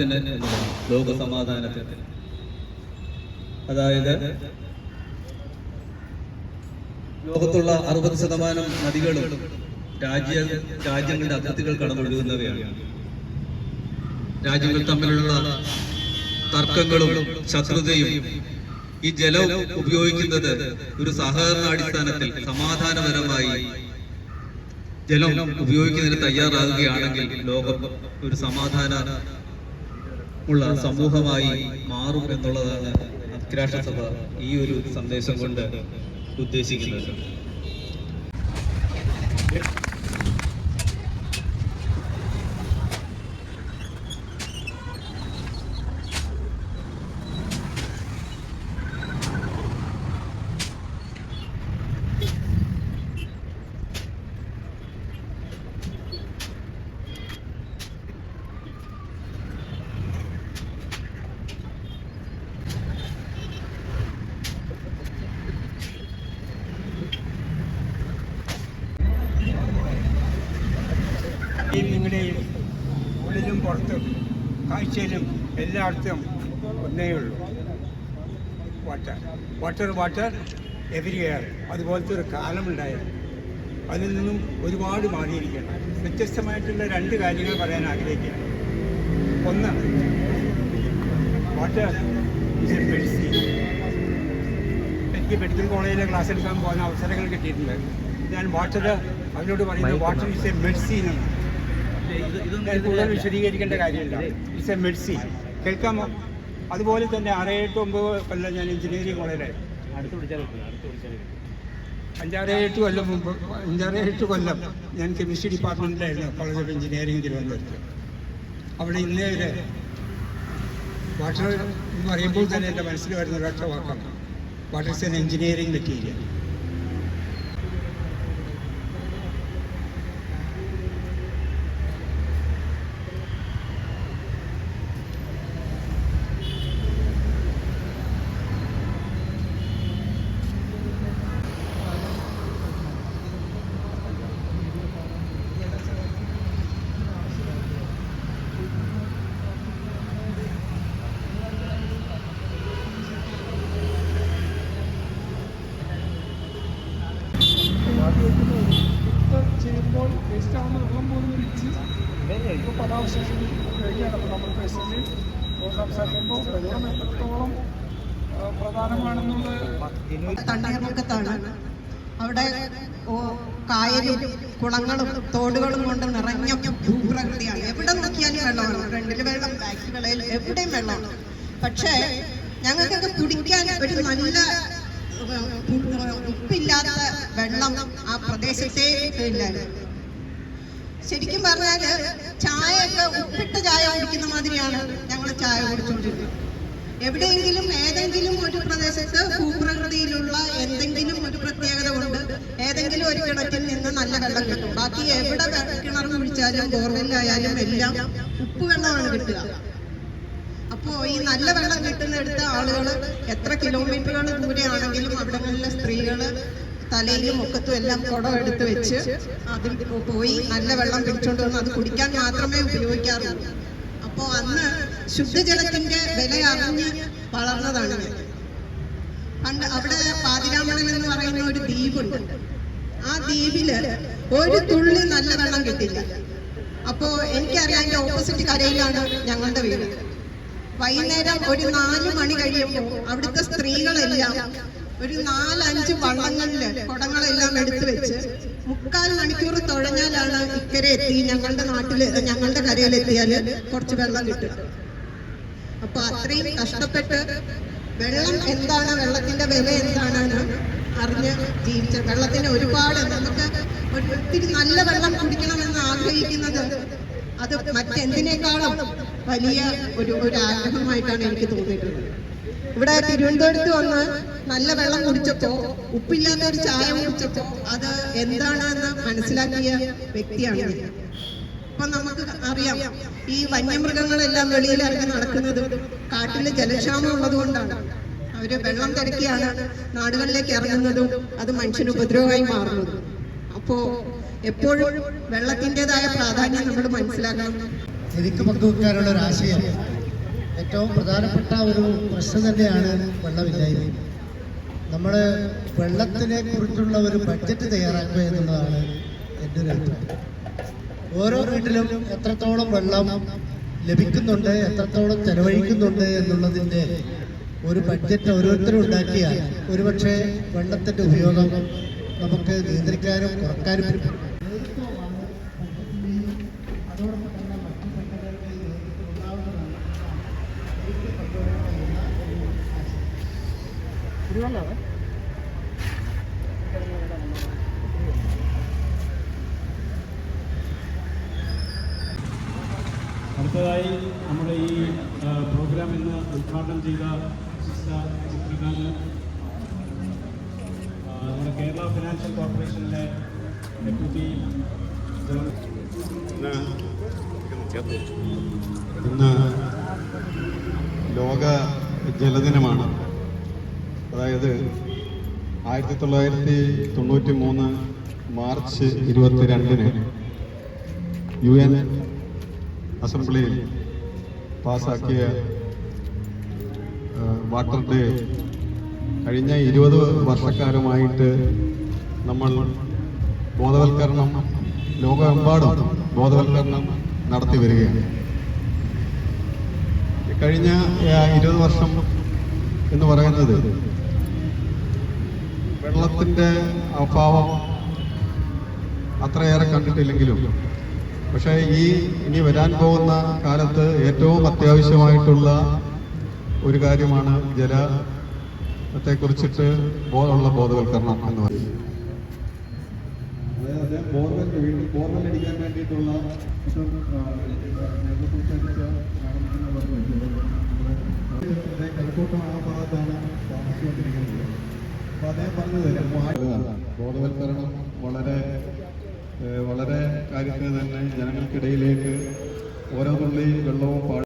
സമാധാനത്തിന് ലോക സമാധാനത്തിന് അതായത് ലോകത്തുള്ള അറുപത് ശതമാനം നദികളും രാജ്യ രാജ്യങ്ങളുടെ അതിർത്തികൾ കടന്നൊഴുകുന്നവയാണ് രാജ്യങ്ങൾ തമ്മിലുള്ള തർക്കങ്ങളും ശത്രുതയും ഈ ജലം ഉപയോഗിക്കുന്നത് ഒരു സഹകരണ അടിസ്ഥാനത്തിൽ സമാധാനപരമായി ജലം ഉപയോഗിക്കുന്നതിന് തയ്യാറാകുകയാണെങ്കിൽ ലോകം ഒരു സമാധാന ഉള്ള സമൂഹമായി മാറും എന്നുള്ളതാണ് ഐക്യരാഷ്ട്രസഭ ഈ ഒരു സന്ദേശം കൊണ്ട് ഉദ്ദേശിക്കുന്നത്. നിങ്ങളുടെയും ഉള്ളിലും പുറത്തും കാഴ്ചയിലും എല്ലായിടത്തും ഒന്നേ ഉള്ളൂ വാട്ടർ വാട്ടർ വാട്ടർ എവരിവെയർ അതുപോലത്തെ ഒരു കാലം കാലമുണ്ടായിരുന്നു അതിൽ നിന്നും ഒരുപാട് മാറിയിരിക്കണം വ്യത്യസ്തമായിട്ടുള്ള രണ്ട് കാര്യങ്ങൾ പറയാൻ ആഗ്രഹിക്കുകയാണ് ഒന്ന് വാട്ടർ ഇസ് എ മെഡിസിൻ എനിക്ക് മെഡിക്കൽ കോളേജിലെ ക്ലാസ് എടുക്കാൻ പോകുന്ന അവസരങ്ങൾ കിട്ടിയിട്ടുണ്ട്. ഞാൻ വാട്ടർ അവരോട് പറയുന്നത് വാട്ടർ ഇസ് എ മെഡിസിൻ എന്ന് ഞാൻ കൂടുതൽ വിശദീകരിക്കേണ്ട കാര്യമില്ല. ഇറ്റ്സ് എ മെഡിസിൻ കേൾക്കാമോ? അതുപോലെ തന്നെ ആറ് എട്ട് ഒമ്പത് കൊല്ലം ഞാൻ എഞ്ചിനീയറിംഗ് കോളേജിൽ അഞ്ചാറ് എട്ട് കൊല്ലം മുമ്പ് അഞ്ചാറ് എട്ട് കൊല്ലം ഞാൻ കെമിസ്ട്രി ഡിപ്പാർട്ട്മെന്റിലായിരുന്നു കോളേജ് ഓഫ് എഞ്ചിനീയറിംഗ് തിരുവനന്തപുരത്ത്. അവിടെ ഇന്നേ വരെ വാട്ടർ എന്ന് പറയുമ്പോൾ തന്നെ എന്റെ മനസ്സിൽ വരുന്ന ഒരൊറ്റ വാക്കാണ്. Water is an engineering material അപ്പോൾ നമ്മൾ തണ്ണീർമുക്കത്താണ്. അവിടെ കായലും കുളങ്ങളും തോടുകളും കൊണ്ട് നിറഞ്ഞ ഭൂപ്രകൃതിയാണ്. എവിടെ നോക്കിയാലും വെള്ളമാണ്. ഫ്രണ്ടിൽ വെള്ളം ബാക്കിൽ വെള്ളയിൽ എവിടെയും വെള്ളമാണ്. പക്ഷേ ഞങ്ങൾക്കൊക്കെ കുടിക്കാൻ ഒരു നല്ല ഉപ്പില്ലാത്ത വെള്ളം ആ പ്രദേശത്തെ ഇല്ലായിരുന്നു. ശരിക്കും പറഞ്ഞാൽ ചായയൊക്കെ ഉപ്പിട്ട് ചായ കുടിക്കുന്ന മാതിരിയാണ് ഞങ്ങൾ ചായ കുടിച്ചുകൊണ്ടിരുന്നത് എവിടെയെങ്കിലും ഏതെങ്കിലും ഒരു പ്രദേശത്ത് ഭൂപ്രകൃതിയിലുള്ള എന്തെങ്കിലും ഒരു പ്രത്യേകത കൊണ്ട് ഏതെങ്കിലും ഒരു കിണറ്റിൽ നിന്ന് നല്ല വെള്ളം കിട്ടും. ബാക്കി എവിടെ കിണർ കുഴിച്ചാലും ബോർവെല്ലായാലും എല്ലാം ഉപ്പ് വെള്ളമാണ് കിട്ടുക. അപ്പോ ഈ നല്ല വെള്ളം കിട്ടുന്നിടത്ത് ആളുകൾ എത്ര കിലോമീറ്ററുകൾ ദൂരെയാണെങ്കിലും അവിടങ്ങളിലെ സ്ത്രീകൾ തലയിലും മുഖത്തും എല്ലാം കുടം എടുത്ത് വെച്ച് അതിൽ പോയി നല്ല വെള്ളം പിടിച്ചോണ്ട് വന്ന് അത് കുടിക്കാൻ മാത്രമേ ഉപയോഗിക്കാറുള്ളൂ. അപ്പോ അന്ന് ശുദ്ധജലത്തിന്റെ വില അറിഞ്ഞ് വളർന്നതാണ് പണ്ട് അവിടെ പാതിരാമണൻ എന്ന് പറയുന്ന ഒരു ദ്വീപുണ്ട്. ആ ദ്വീപിൽ ഒരു തുള്ളി നല്ല വെള്ളം കിട്ടില്ല അപ്പോ എനിക്കറിയാം അതിന്റെ ഓപ്പോസിറ്റ് കരയിലാണ് ഞങ്ങളുടെ വീട്. വൈകുന്നേരം ഒരു നാല് മണി കഴിയുമ്പോൾ അവിടുത്തെ സ്ത്രീകളെല്ലാം ഒരു നാലഞ്ച് വള്ളങ്ങളിൽ കുടങ്ങളെല്ലാം എടുത്തു വെച്ച് മുക്കാൽ മണിക്കൂർ തുഴഞ്ഞാലാണ് ഇക്കരെ എത്തി. ഞങ്ങളുടെ നാട്ടിൽ ഞങ്ങളുടെ കരയിലെത്തിയാൽ കുറച്ച് വെള്ളം കിട്ടും. അപ്പൊ അത്രയും കഷ്ടപ്പെട്ട് വെള്ളം എന്താണ് വെള്ളത്തിന്റെ വില എന്താണെന്ന് അറിഞ്ഞ് ജീവിച്ച വെള്ളത്തിന് ഒരുപാട് നമുക്ക് ഒത്തിരി നല്ല വെള്ളം കുടിക്കണമെന്ന് ആഗ്രഹിക്കുന്നത് അത് മറ്റെന്തിനേക്കാളും വലിയ ഒരു ഒരു ആഗ്രഹമായിട്ടാണ് എനിക്ക് തോന്നിയിട്ടുള്ളത്. ഇവിടെ തിരുവനന്തപുരത്ത് വന്ന് നല്ല വെള്ളം കുടിച്ചപ്പോ ഉപ്പില്ലാത്ത ഒരു ചായ കുടിച്ചപ്പോ അത് എന്താണെന്ന് മനസ്സിലാക്കിയ വ്യക്തിയാണ് ഞാൻ. അപ്പൊ നമുക്ക് അറിയാം ഈ വന്യമൃഗങ്ങളെല്ലാം വെളിയിൽ ഇറങ്ങി നടക്കുന്നത് കാട്ടിൽ ജലക്ഷാമം ഉള്ളതുകൊണ്ടാണ്. അവർ വെള്ളം തിരക്കിയാണ് നാടുകളിലേക്ക് ഇറങ്ങുന്നതും അത് മനുഷ്യന് ഉപദ്രവമായി മാറുന്നതും. അപ്പോ എപ്പോഴും വെള്ളത്തിന്റെതായ പ്രാധാന്യം നമ്മൾ മനസ്സിലാക്കണം. എനിക്ക് പങ്കുവെക്കാനുള്ള ഒരു ആശയം. ഏറ്റവും പ്രധാനപ്പെട്ട ഒരു പ്രശ്നം തന്നെയാണ് വെള്ളമില്ലായ്മ. നമ്മൾ വെള്ളത്തിനെ കുറിച്ചുള്ള ഒരു ബഡ്ജറ്റ് തയ്യാറാക്കുക എന്നുള്ളതാണ് എന്റെ ഒരു അഭിപ്രായം. ഓരോ വീട്ടിലും എത്രത്തോളം വെള്ളം ലഭിക്കുന്നുണ്ട് എത്രത്തോളം ചെലവഴിക്കുന്നുണ്ട് എന്നുള്ളതിന്റെ ഒരു ബഡ്ജറ്റ് ഓരോരുത്തരും ഉണ്ടാക്കിയാൽ ഒരുപക്ഷെ വെള്ളത്തിന്റെ ഉപയോഗം നമുക്ക് നിയന്ത്രിക്കാനും കുറക്കാനും പറ്റും. അടുത്തതായി നമ്മുടെ ഈ പ്രോഗ്രാം ഇന്ന് ഉദ്ഘാടനം ചെയ്ത സിസ്റ്റർ ചിത്രകാരൻ നമ്മുടെ കേരള ഫിനാൻഷ്യൽ കോർപ്പറേഷനിലെ ഡെപ്യൂട്ടി ജനറൽ ഇന്ന് ലോക ജലദിനമാണ്. അതായത് ആയിരത്തി തൊള്ളായിരത്തി തൊണ്ണൂറ്റി മൂന്ന് മാർച്ച് ഇരുപത്തി രണ്ടിന് യു എൻ അസംബ്ലിയിൽ പാസാക്കിയ വാട്ടർ ഡേ. കഴിഞ്ഞ ഇരുപത് വർഷക്കാലമായിട്ട് നമ്മൾ ബോധവൽക്കരണം ലോകമെമ്പാടും ബോധവൽക്കരണം നടത്തി വരികയാണ്. കഴിഞ്ഞ ഇരുപത് വർഷം എന്ന് പറയുന്നത് വെള്ളത്തിന്റെ അഭാവം അത്രയേറെ കണ്ടിട്ടില്ലെങ്കിലും പക്ഷേ ഈ ഇനി വരാൻ പോകുന്ന കാലത്ത് ഏറ്റവും അത്യാവശ്യമായിട്ടുള്ള ഒരു കാര്യമാണ് ജലത്തെ കുറിച്ചിട്ട് ഉള്ള ബോധവൽക്കരണം എന്ന് പറയുന്നത്. അതായത് വീണ്ടും ബോർവെൽ ഭാഗത്താണ് താമസിച്ചുകൊണ്ടിരിക്കുന്നത്. ബോധവൽക്കരണം വളരെ വളരെ കാര്യത്തിൽ തന്നെ ജനങ്ങൾക്കിടയിലേക്ക് ഓരോ തുള്ളി വെള്ളവും